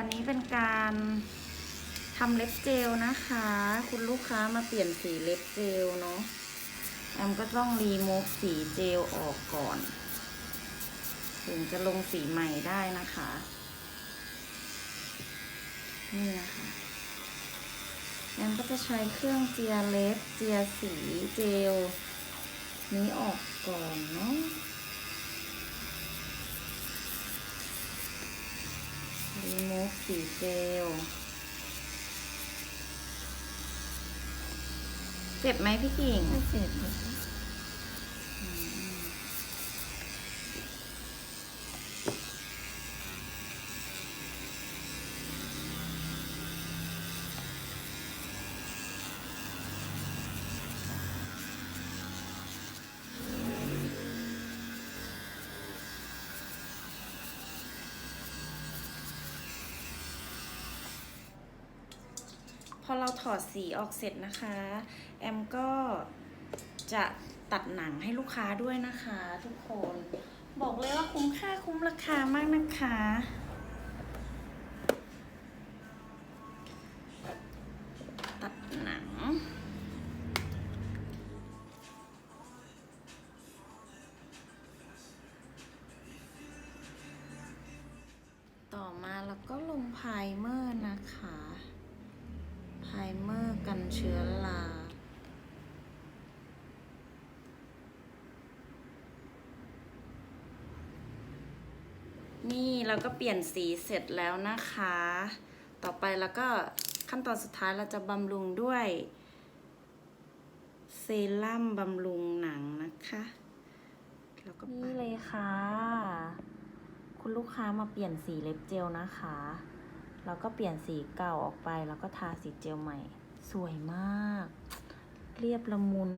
วันนี้เป็นการทำเล็บเจลนะคะ คุณลูกค้ามาเปลี่ยนสีเล็บเจลเนาะแอมก็ต้องรีโมฟสีเจลออกก่อน ถึงจะลงสีใหม่ได้นะคะ นี่นะคะแอมก็จะใช้เครื่องเจียเล็บ เจียสีเจล นี้ออกก่อนเนาะ รีมูฟสีเจล เจ็บไหมพี่กิ่ง ไม่เจ็บ พอเราถอดสีออกเสร็จนะคะ แอมก็จะตัดหนังให้ลูกค้าด้วยนะคะทุกคน บอกเลยว่าคุ้มค่าคุ้มราคามากนะคะ ตัดหนัง ต่อมาแล้วก็ลงไพรเมอร์นะคะ พรเมอร์กันเชื้อรานี่เราก็เปลี่ยนสีเสร็จแล้วนะคะ ต่อไปแล้วก็ขั้นตอนสุดท้ายเราจะบำรุงด้วย เซรั่มบำรุงหนังนะคะแล้วก็นี่เลยค่ะ คุณลูกค้ามาเปลี่ยนสีเล็บเจลนะคะ แล้วก็เปลี่ยนสีเก่าออกไป แล้วก็ทาสีเจลใหม่ สวยมาก เรียบละมุน